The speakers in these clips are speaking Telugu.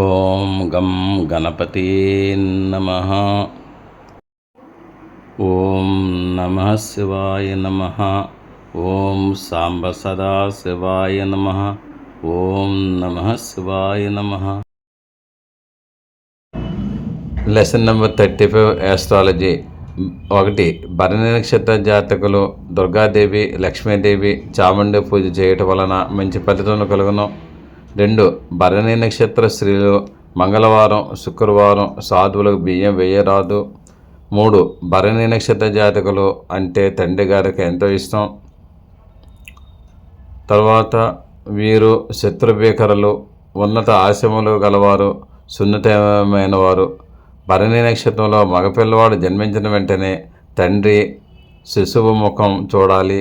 ఓం గం గణపతి నమ. ఓం నమ శివాయ నమ. ఓం సాంబ సదా శివాయ నమ. ఓం నమ శివాయ నమ. Lesson number thirty five astrology. ఒకటి భరణి నక్షత్ర జాతకులు దుర్గాదేవి లక్ష్మీదేవి చాముండి పూజ చేయటం వలన మంచి ఫలితం కలుగును. రెండు భరణి నక్షత్ర స్త్రీలు మంగళవారం శుక్రవారం సాధువులకు బియ్యం వేయరాదు. మూడు భరణి నక్షత్ర జాతకులు అంటే తండ్రి గారికి ఎంతో ఇష్టం. తర్వాత వీరు శత్రుభీకరులు ఉన్నత ఆశ్రమలు గలవారు సున్నితమైన వారు భరణి నక్షత్రంలో మగపిల్లవాడు జన్మించిన వెంటనే తండ్రి శిశువు ముఖం చూడాలి.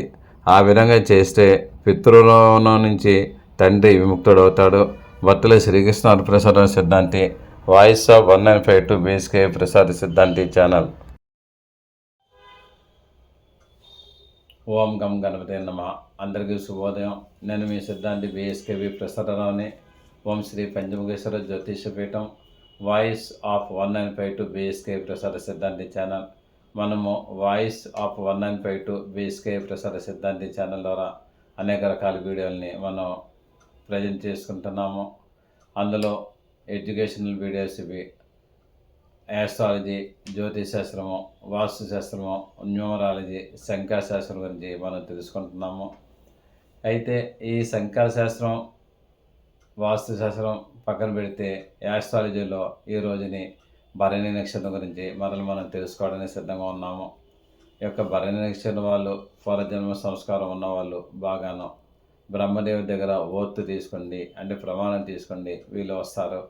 ఆ విధంగా చేస్తే పితృలో నుంచి తండ్రి విముక్తుడవుతాడు. భర్తల Srikrishna Prasada Siddhanti voice of one nine five two BSK Prasada Siddhanti channel. ఓం గం గణపతి నమ. అందరికీ శుభోదయం. నేను మీ సిద్ధాంతి బిఎస్కేవి ప్రసాదరావుని. ఓం Shri Panchamukheshwara Jyotishapeetham voice of one nine five two BSK Prasada Siddhanti channel. మనము voice of one nine five two BSK Prasada Siddhanti channel ద్వారా అనేక రకాల వీడియోల్ని మనం ప్రజెంట్ చేసుకుంటున్నాము. అందులో ఎడ్యుకేషనల్ వీడియోస్ ఇవి యాస్ట్రాలజీ జ్యోతిశాస్త్రము వాస్తుశాస్త్రము న్యూమరాలజీ శంఖాశాస్త్రం గురించి మనం తెలుసుకుంటున్నాము. అయితే ఈ శంఖాశాస్త్రం వాస్తుశాస్త్రం పక్కన పెడితే యాస్ట్రాలజీలో ఈ రోజుని భరణి నక్షత్రం గురించి మరలు మనం తెలుసుకోవడానికి సిద్ధంగా ఉన్నాము. ఈ యొక్క భరణి నక్షత్రం వాళ్ళు పూర్వజన్మ సంస్కారం ఉన్నవాళ్ళు బాగాను బ్రహ్మదేవుడి దగ్గర ఓత్తు తీసుకోండి అంటే ప్రమాణం తీసుకోండి. వీళ్ళు వస్తారు.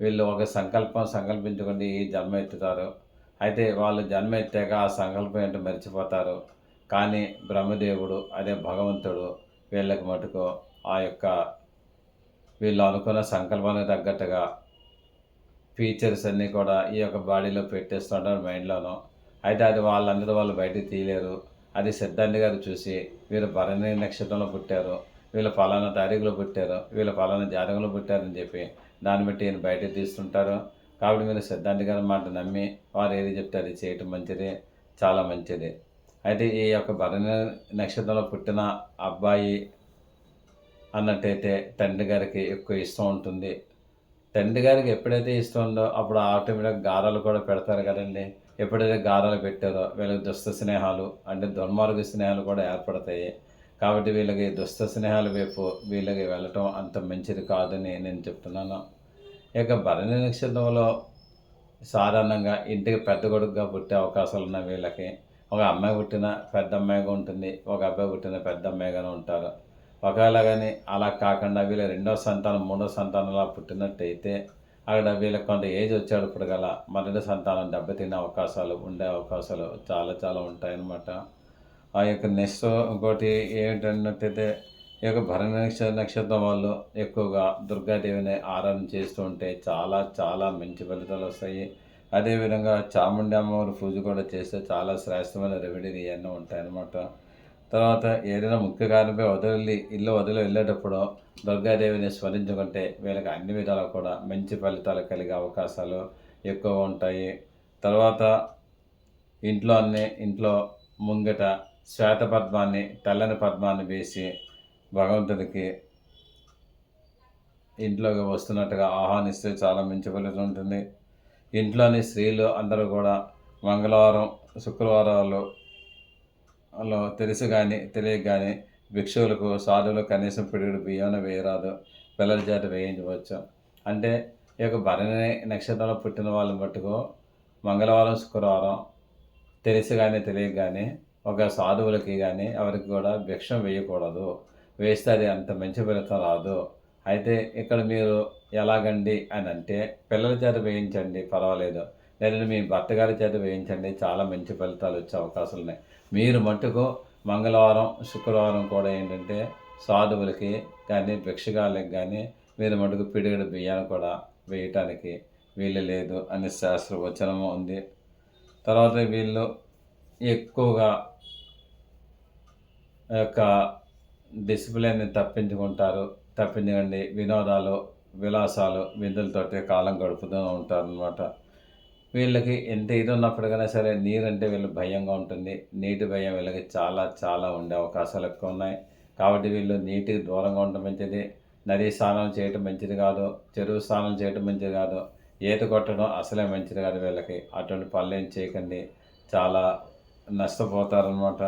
వీళ్ళు ఒక సంకల్పం సంకల్పించుకొని ఈ జన్మ ఎత్తుతారు. అయితే వాళ్ళు జన్మ ఎత్తాక ఆ సంకల్పం ఏంటో మర్చిపోతారు. కానీ బ్రహ్మదేవుడు అదే భగవంతుడు వీళ్ళకి మటుకు ఆ యొక్క వీళ్ళు అనుకున్న సంకల్పానికి తగ్గట్టుగా ఫీచర్స్ అన్నీ కూడా ఈ యొక్క బాడీలో పెట్టేస్తుంటారు మైండ్లోనూ. అయితే అది వాళ్ళందరూ వాళ్ళు బయటికి తీయలేరు. అది సిద్ధాంతి గారు చూసి వీరు భరణి నక్షత్రంలో పుట్టారు. వీళ్ళ ఫలానా తారీఖులో పుట్టారు వీళ్ళ ఫలానా జాతకంలో పుట్టారని చెప్పి దాన్ని బట్టి ఈయన బయటకు తీస్తుంటారు. కాబట్టి మీరు సిద్ధాంతి గారి మాట నమ్మి వారు ఏది చెప్తారు అది చేయటం మంచిది చాలా మంచిది. అయితే ఈ యొక్క భరణి నక్షత్రంలో పుట్టిన అబ్బాయి అన్నట్టయితే తండ్రి గారికి ఎక్కువ ఇష్టం ఉంటుంది. తండ్రి గారికి ఎప్పుడైతే ఇష్టం ఉందో అప్పుడు ఆటోమేటిక్ గారాలు కూడా పెడతారు కదండి. ఎప్పుడైతే గారాలు పెట్టారో వీళ్ళకి దుష్ట స్నేహాలు అంటే దుర్మార్గ స్నేహాలు కూడా ఏర్పడతాయి. కాబట్టి వీళ్ళకి దుస్త స్నేహాలు వైపు వీళ్ళకి వెళ్ళటం అంత మంచిది కాదని నేను చెప్తున్నాను. ఇక భరణి నక్షత్రంలో సాధారణంగా ఇంటికి పెద్ద కొడుకుగా పుట్టే అవకాశాలు ఉన్నాయి వీళ్ళకి ఒక అమ్మాయి పుట్టిన పెద్ద అమ్మాయిగా ఉంటుంది ఒక అబ్బాయి పుట్టిన పెద్ద అమ్మాయిగానే ఉంటారు. ఒకవేళ కానీ అలా కాకుండా వీళ్ళ రెండో సంతానం మూడో సంతానంలా పుట్టినట్టయితే అక్కడ వీళ్ళకి కొంత ఏజ్ వచ్చేటప్పుడు గల మొదటి సంతానం దెబ్బతినే అవకాశాలు ఉండే అవకాశాలు చాలా చాలా ఉంటాయన్నమాట. ఆ యొక్క నెక్స్ట్ ఇంకోటి ఏంటన్నట్టయితే ఈ యొక్క భరణ నక్షత్రం వాళ్ళు ఎక్కువగా దుర్గాదేవిని ఆరాధన చేస్తూ ఉంటే చాలా చాలా మంచి ఫలితాలు వస్తాయి. అదేవిధంగా చాముండి అమ్మవారి పూజ కూడా చేస్తే చాలా శ్రేష్టమైన రెమెడీలు ఇవన్నీ ఉంటాయన్నమాట. తర్వాత ఏదైనా ముఖ్య కారణంపై వదిలి ఇల్లు వదిలి వెళ్ళేటప్పుడు దుర్గాదేవిని స్మరించుకుంటే వీళ్ళకి అన్ని విధాలు కూడా మంచి ఫలితాలు కలిగే అవకాశాలు ఎక్కువ ఉంటాయి. తర్వాత ఇంట్లో అన్నీ ఇంట్లో ముంగట శ్వేత పద్మాన్ని తెల్లని పద్మాన్ని వేసి భగవంతుడికి ఇంట్లోకి వస్తున్నట్టుగా ఆహ్వానిస్తే చాలా మంచి ఫలితం ఉంటుంది. ఇంట్లోని స్త్రీలు అందరూ కూడా మంగళవారం శుక్రవారాలు లో తెలుసు కానీ తెలియక కానీ భిక్షువులకు సాధువులు కనీసం పిడుగుడు బియ్యం వేయరాదు. పిల్లల చేత వేయించవచ్చు. అంటే ఈ యొక్క భరణి నక్షత్రంలో పుట్టిన వాళ్ళని మట్టుకు మంగళవారం శుక్రవారం తెలుసు కానీ తెలియక కానీ ఒక సాధువులకి కానీ ఎవరికి కూడా భిక్షం వేయకూడదు. వేస్తే అది అంత మంచి ఫలితం రాదు. అయితే ఇక్కడ మీరు ఎలాగండి అని అంటే పిల్లల చేత వేయించండి పర్వాలేదు. లేదంటే మీ భర్త గారి చేత వేయించండి చాలా మంచి ఫలితాలు వచ్చే అవకాశాలు ఉన్నాయి. మీరు మట్టుకు మంగళవారం శుక్రవారం కూడా ఏంటంటే సాధువులకి కానీ భిక్షగాళ్ళకి కానీ మీరు మటుకు పిడిగడు బియ్యాన్ని కూడా వేయటానికి వీలు లేదు అనే శాస్త్రవచనము ఉంది. తర్వాత వీళ్ళు ఎక్కువగా యొక్క డిసిప్లిన్ని తప్పించుకుంటారు. తప్పించకండి. వినోదాలు విలాసాలు విందులతోటి కాలం గడుపుతూ ఉంటారనమాట వీళ్ళకి ఎంత ఇది ఉన్నప్పటికైనా సరే నీరంటే వీళ్ళు భయంగా ఉంటుంది. నీటి భయం వీళ్ళకి చాలా చాలా ఉండే అవకాశాలు ఎక్కువ ఉన్నాయి. కాబట్టి వీళ్ళు నీటికి దూరంగా ఉండడం మంచిది. నది స్నానం చేయటం మంచిది కాదు. చెరువు స్నానం చేయటం మంచిది కాదు. ఈత కొట్టడం అసలే మంచిది కాదు వీళ్ళకి. అటువంటి పనులు ఏం చేయకండి. చాలా నష్టపోతారనమాట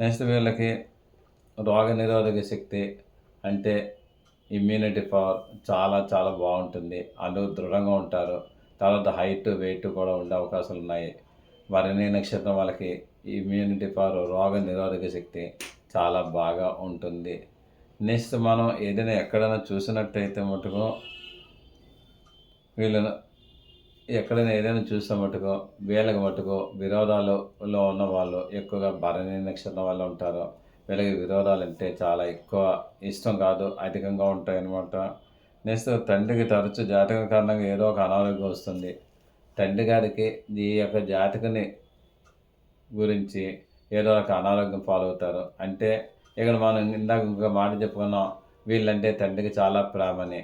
నెక్స్ట్ వీళ్ళకి రోగ నిరోధక శక్తి అంటే ఇమ్యూనిటీ పవర్ చాలా చాలా బాగుంటుంది. వాళ్ళు దృఢంగా ఉంటారు. తర్వాత హైట్ వెయిట్ కూడా ఉండే అవకాశాలు ఉన్నాయి. భరణి నక్షత్రం వాళ్ళకి ఇమ్యూనిటీ పవర్ రోగ నిరోధక శక్తి చాలా బాగా ఉంటుంది. నెక్స్ట్ మనం ఏదైనా ఎక్కడైనా చూసినట్టయితే మటుకు వీళ్ళను ఎక్కడైనా ఏదైనా చూసిన మటుకు వీళ్ళకి మటుకో విరోధాలలో ఉన్న వాళ్ళు ఎక్కువగా భరణి నక్షత్రం వాళ్ళు ఉంటారు. వీళ్ళకి విరోధాలు అంటే చాలా ఎక్కువ ఇష్టం కాదు అధికంగా ఉంటాయి అన్నమాట నెక్స్ట్ తండ్రికి తరచు జాతక కారణంగా ఏదో ఒక అనారోగ్యం వస్తుంది. తండ్రి గారికి ఈ యొక్క జాతకుని గురించి ఏదో ఒక అనారోగ్యం పాలవుతారు అంటే ఇక్కడ మనం ఇందాక ఇంకొక మాట చెప్పుకున్నాం వీళ్ళంటే తండ్రికి చాలా ప్రేమని.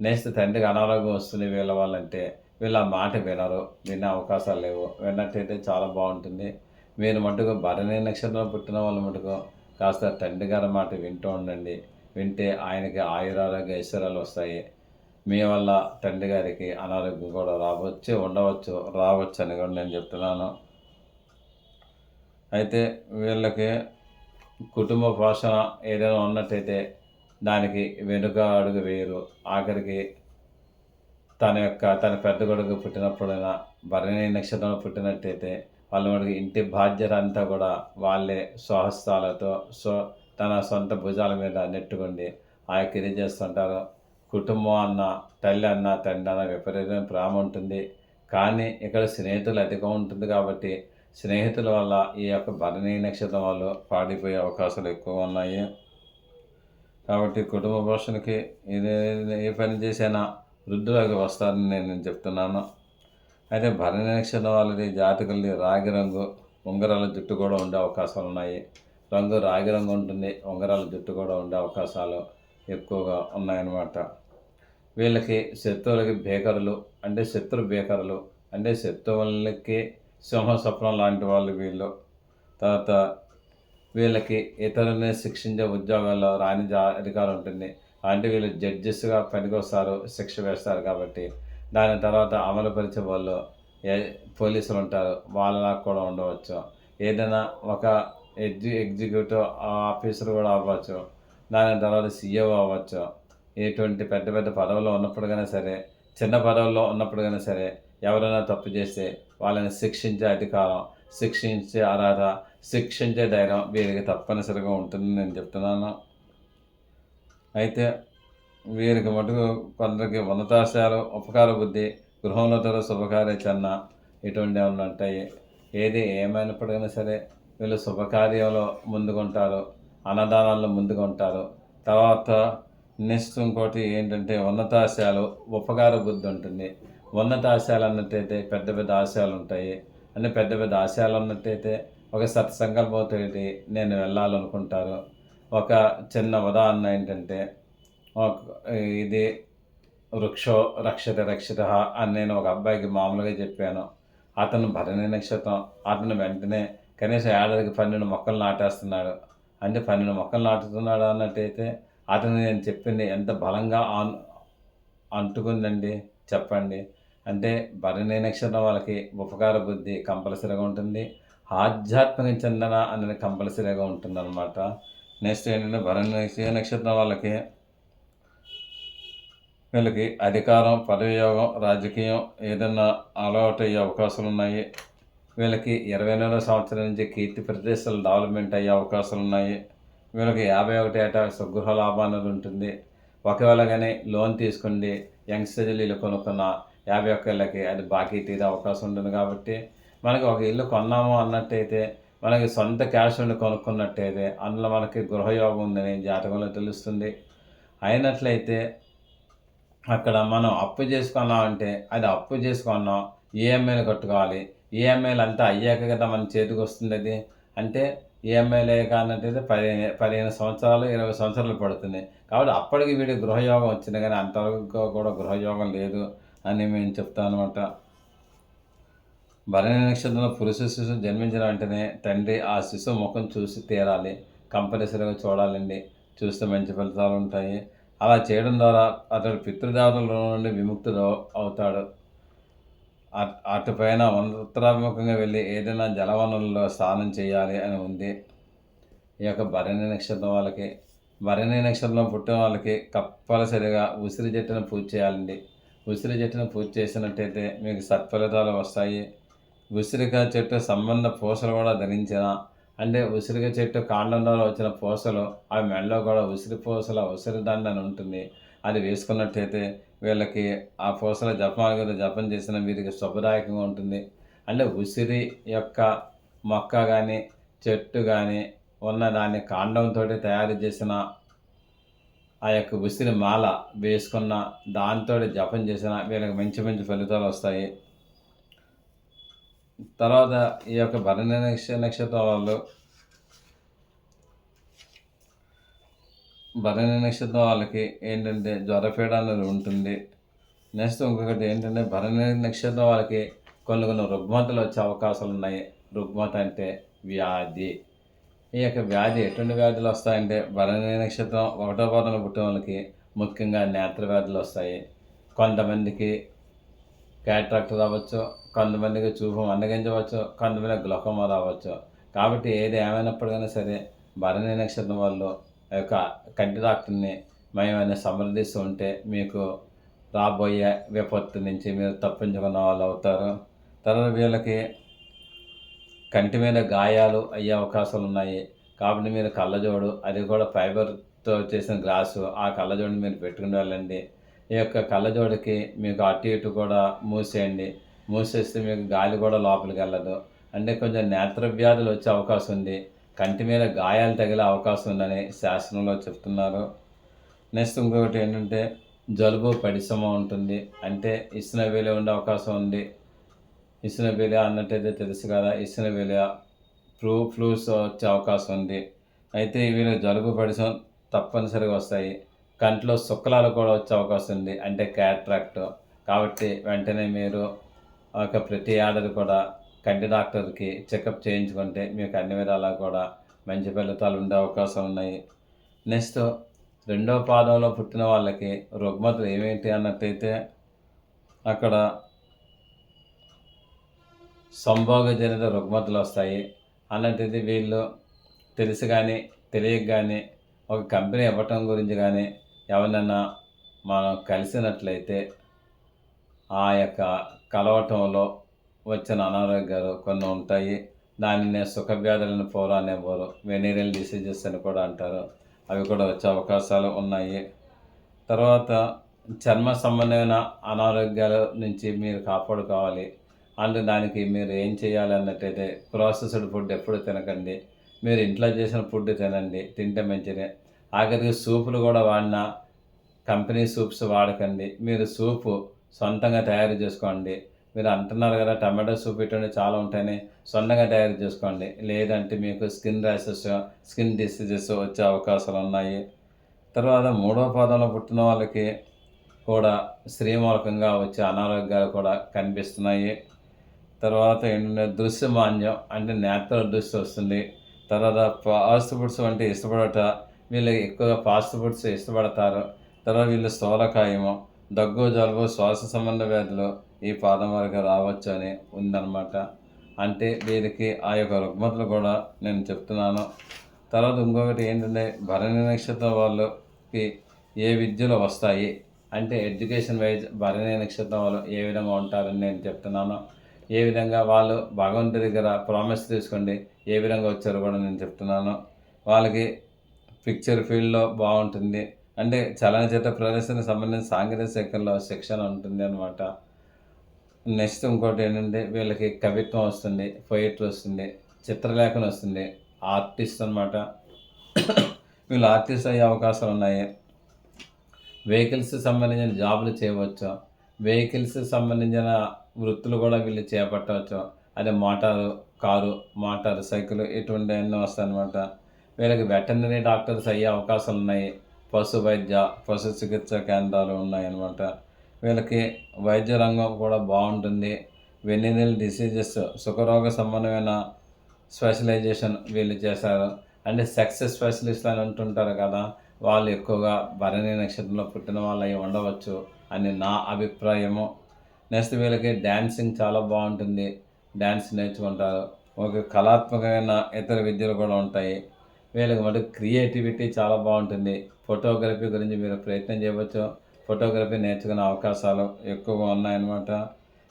నెక్స్ట్ తండ్రికి అనారోగ్యం వస్తుంది వీళ్ళ వాళ్ళంటే వీళ్ళ మాట వినరు వినే అవకాశాలు లేవు. విన్నట్టయితే చాలా బాగుంటుంది. మీరు మటుకు భరణి నక్షత్రం పుట్టిన వాళ్ళు మటుకు కాస్త తండ్రి గారి మాట వింటూ ఉండండి. వింటే ఆయనకి ఆయురారోగ్య ఐశ్వర్యాలు వస్తాయి. మీ వల్ల తండ్రి గారికి అనారోగ్యం కూడా రావచ్చు ఉండవచ్చు రావచ్చు అని కూడా నేను చెప్తున్నాను. అయితే వీళ్ళకి కుటుంబ పోషణ ఏదైనా ఉన్నట్టయితే దానికి వెనుక అడుగు వేయరు. ఆఖరికి తన యొక్క తన పెద్ద కొడుకు పుట్టినప్పుడైనా భరణి నక్షత్రంలో పుట్టినట్టయితే వాళ్ళ మనకి ఇంటి బాధ్యతంతా కూడా వాళ్ళే స్వహస్తాలతో సో తన సొంత భుజాల మీద నెట్టుకుండి ఆ యొక్క ఇది చేస్తుంటారు. కుటుంబం అన్న తల్లి అన్న తండ్రి అన్న విపరీతమైన ప్రేమ ఉంటుంది. కానీ ఇక్కడ స్నేహితులు అధికం ఉంటుంది కాబట్టి స్నేహితుల వల్ల ఈ యొక్క భరణీ నక్షత్రం వాళ్ళు పాడిపోయే అవకాశాలు ఎక్కువ ఉన్నాయి. కాబట్టి కుటుంబ పోషణకి ఇది ఏ పని చేసినా వృద్ధులకు వస్తారని నేను చెప్తున్నాను. అయితే భరణి నక్షత్రం వాళ్ళది జాతకులది రాగి రంగు ఉంగరాల జుట్టు కూడా ఉండే అవకాశాలు ఉన్నాయి. రంగు రాగి రంగు ఉంటుంది ఉంగరాల జుట్టు కూడా ఉండే అవకాశాలు ఎక్కువగా ఉన్నాయన్నమాట. వీళ్ళకి శత్రువులకి బేకరులు అంటే శత్రు బేకరులు అంటే శత్రువులకి సింహ స్వప్నం లాంటి వాళ్ళు వీళ్ళు. తర్వాత వీళ్ళకి ఇతరులని శిక్షించే ఉద్యోగాల్లో రాని జా అధికారం ఉంటుంది. అంటే వీళ్ళు జడ్జెస్గా పనికొస్తారు శిక్ష వేస్తారు కాబట్టి దాని తర్వాత అమలుపరిచే వాళ్ళు ఏ పోలీసులు ఉంటారు వాళ్ళలా కూడా ఉండవచ్చు. ఏదైనా ఒక ఎగ్జి ఎగ్జిక్యూటివ్ ఆఫీసర్ కూడా అవ్వచ్చు. దాని తర్వాత సీఈఓ అవ్వచ్చు. ఎటువంటి పెద్ద పెద్ద పదవుల్లో ఉన్నప్పుడుగానే సరే చిన్న పదవుల్లో ఉన్నప్పుడుగానే సరే ఎవరైనా తప్పు చేస్తే వాళ్ళని శిక్షించే అధికారం శిక్షించే అర్హత శిక్షించే ధైర్యం వీరికి తప్పనిసరిగా ఉంటుందని నేను చెప్తున్నాను. అయితే వీరికి మటుకు కొందరికి ఉన్నతాశయాలు ఉపకార బుద్ధి గృహంలో శుభకార్య చెన్న ఇటువంటి ఏమన్నా ఉంటాయి. ఏది ఏమైనప్పటికైనా సరే వీళ్ళు శుభకార్యంలో ముందుకుంటారు అన్నదానాల్లో ముందుకుంటారు. తర్వాత నెక్స్ట్ ఇంకోటి ఏంటంటే ఉన్నతాశయాలు ఉపకార బుద్ధి ఉంటుంది. ఉన్నతాశయాలు అన్నట్టయితే పెద్ద పెద్ద ఆశయాలు ఉంటాయి. అంటే పెద్ద పెద్ద ఆశయాలు అన్నట్టయితే ఒక సత్సంకల్పంతో నేను వెళ్ళాలనుకుంటారు. ఒక చిన్న ఉదాహరణ ఏంటంటే ఇది వృక్షో రక్షత రక్షిత అని నేను ఒక అబ్బాయికి మామూలుగా చెప్పాను. అతను భరణి నక్షత్రం అతను వెంటనే కనీసం ఏడాదికి పన్నెండు మొక్కలు నాటేస్తున్నాడు. అంటే పన్నెండు మొక్కలు నాటుతున్నాడు అన్నట్టయితే అతను నేను చెప్పింది ఎంత బలంగా ఆన్ అంటుకుందండి చెప్పండి. అంటే భరణి నక్షత్రం వాళ్ళకి ఉపకార బుద్ధి కంపల్సరీగా ఉంటుంది. ఆధ్యాత్మిక చెందన అనేది కంపల్సరీగా ఉంటుందన్నమాట. నెక్స్ట్ ఏంటంటే భరణి నక్షత్రం వాళ్ళకి? వీళ్ళకి అధికారం పదవియోగం రాజకీయం ఏదన్నా అలవాటు అయ్యే అవకాశాలు ఉన్నాయి. వీళ్ళకి ఇరవై నాలుగు సంవత్సరం నుంచి కీర్తి ప్రదేశాలు డెవలప్మెంట్ అయ్యే అవకాశాలు ఉన్నాయి. వీళ్ళకి యాభై ఒకటి ఏటా స్వగృహ లాభం ఉంటుంది. ఒకవేళ కానీ లోన్ తీసుకుండి యంగ్స్టర్లు ఇల్లు కొనుక్కున్న యాభై ఒక్క ఇళ్ళకి అది బాకీ తీరే అవకాశం ఉంటుంది కాబట్టి మనకి ఒక ఇల్లు కొన్నాము అన్నట్టయితే మనకి సొంత క్యాష్ ఉండి కొనుక్కున్నట్టయితే అందులో మనకి గృహయోగం ఉందని జాతకంలో తెలుస్తుంది. అయినట్లయితే అక్కడ మనం అప్పు చేసుకున్నాం అంటే అది అప్పు చేసుకున్నాం ఈఎంఐలు కట్టుకోవాలి. ఈఎంఐలు అంతా అయ్యాక కదా మన చేతికి వస్తుంది అది. అంటే ఈఎంఐలే కానట్టయితే పదిహేను పదిహేను సంవత్సరాలు ఇరవై సంవత్సరాలు పడుతుంది. కాబట్టి అప్పటికి వీడి గృహయోగం వచ్చింది కానీ అంతవరకు కూడా గృహయోగం లేదు అని మేము చెప్తా అనమాట భరణి నక్షత్రంలో పురుష శిశువు జన్మించిన వెంటనే తండ్రి ఆ శిశువు ముఖం చూసి తీరాలి కంపల్సరీగా చూడాలండి. చూస్తే మంచి ఫలితాలు ఉంటాయి. అలా చేయడం ద్వారా అతడు పితృదేవతల నుండి విముక్తుడు అవుతాడు. అట్- అటుపైన ఉత్తరాభిముఖంగా వెళ్ళి ఏదైనా జలవనరుల్లో స్నానం చేయాలి అని ఉంది. ఈ యొక్క భరణి నక్షత్రం వాళ్ళకి భరణి నక్షత్రంలో పుట్టిన వాళ్ళకి కప్పలసరిగా ఉసిరి చెట్టును పూజ చేయాలండి. ఉసిరి చెట్టును పూజ చేసినట్టయితే మీకు సత్ఫలితాలు వస్తాయి. ఉసిరికాయ చెట్టు సంబంధ పూసలు కూడా ధరించిన అంటే ఉసిరికాయ చెట్టు కాండంలో వచ్చిన పూసలు ఆ మెడలో కూడా ఉసిరి పూసల ఉసిరి దండ అని ఉంటుంది. అది వేసుకున్నట్టయితే వీళ్ళకి ఆ పూసల జపం మీద జపం చేసిన వీరికి శుభదాయకంగా ఉంటుంది. అంటే ఉసిరి యొక్క మొక్క కానీ చెట్టు కానీ ఉన్న దాన్ని కాండంతో తయారు చేసిన ఆ యొక్క ఉసిరి మాల వేసుకున్న దాంతో జపం చేసిన వీళ్ళకి మంచి మంచి ఫలితాలు వస్తాయి. తర్వాత ఈ యొక్క భరణి నక్ష నక్షత్రం వాళ్ళు భరణి నక్షత్రం వాళ్ళకి ఏంటంటే జ్వరపీడ అనేది ఉంటుంది. నెక్స్ట్ ఇంకొకటి ఏంటంటే భరణి నక్షత్రం వాళ్ళకి కొన్ని కొన్ని రుగ్మతలు వచ్చే అవకాశాలు ఉన్నాయి. రుగ్మత అంటే వ్యాధి. ఈ యొక్క వ్యాధి ఎటువంటి వ్యాధులు వస్తాయంటే భరణి నక్షత్రం ఒకటో పాదంలో పుట్టిన వాళ్ళకి ముఖ్యంగా నేత్ర వ్యాధులు వస్తాయి. కొంతమందికి క్యాట్రాక్ట్ రావచ్చు కొంతమందికి చూపు మందగించవచ్చు కొంతమంది గ్లొకోమా రావచ్చు. కాబట్టి ఏది ఏమైనప్పటికైనా సరే భరణి నక్షత్రం వాళ్ళు ఆ యొక్క కంటి డాక్టర్ని మేమైనా సంప్రదిస్తూ ఉంటే మీకు రాబోయే విపత్తు నుంచి మీరు తప్పించుకున్న వాళ్ళు అవుతారు. తర్వాత వీళ్ళకి కంటి మీద గాయాలు అయ్యే అవకాశాలు ఉన్నాయి. కాబట్టి మీరు కళ్ళజోడు అది కూడా ఫైబర్తో చేసిన గ్లాసు ఆ కళ్ళజోడుని మీరు పెట్టుకుని వెళ్ళండి. ఈ యొక్క కళ్ళజోడికి మీకు అటు ఇటు కూడా మూసేయండి. మూసేస్తే మీకు గాలి కూడా లోపలికి వెళ్ళదు. అంటే కొంచెం నేత్ర వ్యాధులు వచ్చే అవకాశం ఉంది. కంటి మీద గాయాలు తగిలే అవకాశం ఉందని శాస్త్రంలో చెప్తున్నారు. నెక్స్ట్ ఇంకొకటి ఏంటంటే జలుబు పడిసమ ఉంటుంది. అంటే ఇసున వేలే ఉండే అవకాశం ఉంది. ఇసున వేలే అన్నట్టయితే తెలుసు కదా ఇసున వేలే ఫ్లూ ఫ్లూస్ వచ్చే అవకాశం ఉంది. అయితే వీళ్ళు జలుబు పడిసం తప్పనిసరిగా వస్తాయి. కంట్లో శుక్లాలు కూడా వచ్చే అవకాశం ఉంది. అంటే క్యాట్రాక్ట్ కాబట్టి వెంటనే మీరు ఒక ప్రతి ఏడాది కూడా కంటి డాక్టర్కి చెకప్ చేయించుకుంటే మీకు అన్ని విధాలా కూడా మంచి ఫలితాలు ఉండే అవకాశం ఉన్నాయి. నెక్స్ట్ రెండో పాదంలో పుట్టిన వాళ్ళకి రుగ్మతలు ఏమేంటి అన్నట్టయితే అక్కడ సంభోగజనిత రుగ్మతలు వస్తాయి. అలాంటిది వీళ్ళు తెలుసు కానీ తెలియక కానీ ఒక కంపెనీ ఇవ్వటం గురించి కానీ ఎవరినైనా మనం కలిసినట్లయితే ఆ యొక్క కలవటంలో వచ్చిన అనారోగ్యాలు కొన్ని ఉంటాయి. దానిని సుఖవ్యాధులను పోరా అనేవారు వెనీరియల్ డిసీజెస్ అని కూడా అంటారు. అవి కూడా వచ్చే అవకాశాలు ఉన్నాయి. తర్వాత చర్మ సంబంధమైన అనారోగ్యాల నుంచి మీరు కాపాడుకోవాలి. అంటే దానికి మీరు ఏం చేయాలి అన్నట్టయితే ప్రాసెస్డ్ ఫుడ్ ఎప్పుడు తినకండి. మీరు ఇంట్లో చేసిన ఫుడ్ తినండి. తింటే మంచిదే. ఆఖరికి సూపులు కూడా వాడిన కంపెనీ సూప్స్ వాడకండి. మీరు సూపు సొంతంగా తయారు చేసుకోండి. మీరు అంటున్నారు కదా టమాటో సూప్ ఇటువంటి చాలా ఉంటాయని. సొంతంగా తయారు చేసుకోండి. లేదంటే మీకు స్కిన్ ర్యాషెస్ స్కిన్ డిసీజెస్ వచ్చే అవకాశాలు ఉన్నాయి. తర్వాత మూడవ పాదంలో పుట్టిన వాళ్ళకి కూడా స్త్రీ మూలకంగా వచ్చే అనారోగ్యాలు కూడా కనిపిస్తున్నాయి. తర్వాత ఏంటంటే దృశ్యమాన్యం అంటే నేత్ర దృష్టి వస్తుంది. తర్వాత ఫాస్ట్ ఫుడ్స్ అంటే ఇష్టపడట వీళ్ళు ఎక్కువగా ఫాస్ట్ ఫుడ్స్ ఇష్టపడతారు. తర్వాత వీళ్ళు స్థూలకాయము దగ్గు జలుబు శ్వాస సంబంధ వ్యాధులు ఈ పాదం వరకు రావచ్చు అని ఉందన్నమాట. అంటే వీరికి ఆ యొక్క రుగ్మతలు కూడా నేను చెప్తున్నాను. తర్వాత ఇంకొకటి ఏంటంటే భరణి నక్షత్రం వాళ్ళకి ఏ విద్యలు వస్తాయి? అంటే ఎడ్యుకేషన్ వైజ్ భరణి నక్షత్రం వాళ్ళు ఏ విధంగా ఉంటారని నేను చెప్తున్నాను. ఏ విధంగా వాళ్ళు భగవంతుడి దగ్గర ప్రామిస్ తీసుకోండి ఏ విధంగా వచ్చారో కూడా నేను చెప్తున్నాను. వాళ్ళకి పిక్చర్ ఫీల్డ్లో బాగుంటుంది. అంటే చలనచిత్ర ప్రదర్శనకు సంబంధించిన సాంకేతిక శాఖలో శిక్షణ ఉంటుంది అనమాట నెక్స్ట్ ఇంకోటి ఏంటంటే వీళ్ళకి కవిత్వం వస్తుంది పొయిట్రీ వస్తుంది చిత్రలేఖనం వస్తుంది ఆర్టిస్ట్ అనమాట వీళ్ళు ఆర్టిస్ట్ అయ్యే అవకాశాలు ఉన్నాయి. వెహికల్స్ సంబంధించిన జాబులు చేయవచ్చు. వెహికల్స్ సంబంధించిన వృత్తులు కూడా వీళ్ళు చేపట్టవచ్చు. అదే మోటారు కారు మోటార్ సైకిల్ ఇటువంటి అన్నీ వస్తాయన్నమాట. వీళ్ళకి వెటర్నరీ డాక్టర్స్ అయ్యే అవకాశాలు ఉన్నాయి. పశు వైద్య పశు చికిత్స కేంద్రాలు ఉన్నాయన్నమాట. వీళ్ళకి వైద్య రంగం కూడా బాగుంటుంది. వెన్నినల్ డిసీజెస్ సుఖరోగ సంబంధమైన స్పెషలైజేషన్ వీళ్ళు చేశారు. అంటే సెక్స్ స్పెషలిస్ట్ అని అంటుంటారు కదా వాళ్ళు ఎక్కువగా భరణి నక్షత్రంలో పుట్టిన వాళ్ళు అయి ఉండవచ్చు అని నా అభిప్రాయము. నెక్స్ట్ వీళ్ళకి డ్యాన్సింగ్ చాలా బాగుంటుంది. డ్యాన్స్ నేర్చుకుంటారు. ఒక కళాత్మకమైన ఇతర విద్యలు కూడా ఉంటాయి. వీళ్ళకి మటు క్రియేటివిటీ చాలా బాగుంటుంది. ఫోటోగ్రఫీ గురించి మీరు ప్రయత్నం చేయవచ్చు. ఫోటోగ్రఫీ నేర్చుకునే అవకాశాలు ఎక్కువగా ఉన్నాయన్నమాట.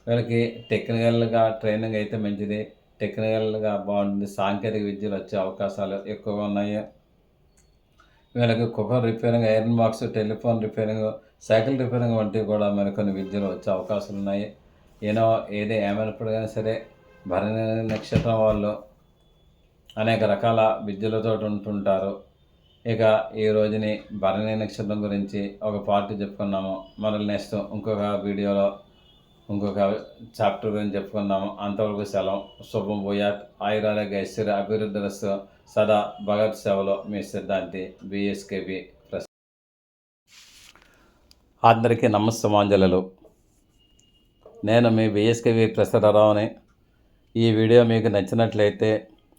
వీళ్ళకి టెక్నికల్గా ట్రైనింగ్ అయితే మంచిది. టెక్నికల్గా బాగుంటుంది. సాంకేతిక విద్యలు వచ్చే అవకాశాలు ఎక్కువగా ఉన్నాయి. వీళ్ళకి cooker repairing iron box telephone repairing cycle repairing వంటివి కూడా మరి కొన్ని విద్యలు వచ్చే అవకాశాలు ఉన్నాయి. ఏనో ఏది ఏమైనప్పటికైనా సరే భరణి నక్షత్రం వాళ్ళు అనేక రకాల విద్యలతో ఉంటుంటారు ఇక ఈ రోజుని భరణి నక్షత్రం గురించి ఒక పార్టీ చెప్పుకున్నాము. మరల నెక్స్ట్ ఇంకొక వీడియోలో ఇంకొక చాప్టర్ గురించి చెప్పుకున్నాము. అంతవరకు సెలవు. శుభం భూయాత్. ఆయురారోగ్య ఐశ్వర్య అభివృద్ధి సదా భగత్ సేవలో మీ సిద్ధాంతి బిఎస్కేబి ప్లస్ అందరికీ నమస్తమాంజలు నేను మీ బిఎస్కేవి ప్రసరరావుని ఈ వీడియో మీకు నచ్చినట్లయితే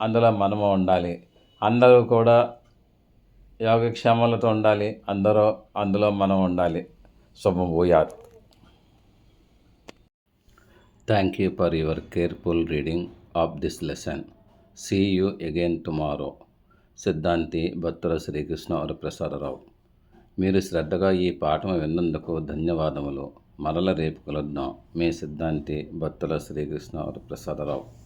అందులో మనము ఉండాలి. అందరూ కూడా యోగక్షేమాలతో ఉండాలి. అందరూ అందులో మనం ఉండాలి. శుభభూయాత్ thank you for your careful reading of this lesson see you again tomorrow సిద్ధాంతి భక్తుల శ్రీకృష్ణ వరప్రసాదరావు మీరు శ్రద్ధగా ఈ పాఠం విన్నందుకు ధన్యవాదములు. మరల రేపు కలుద్దాం. మీ సిద్ధాంతి భక్తుల శ్రీకృష్ణ వరప్రసాదరావు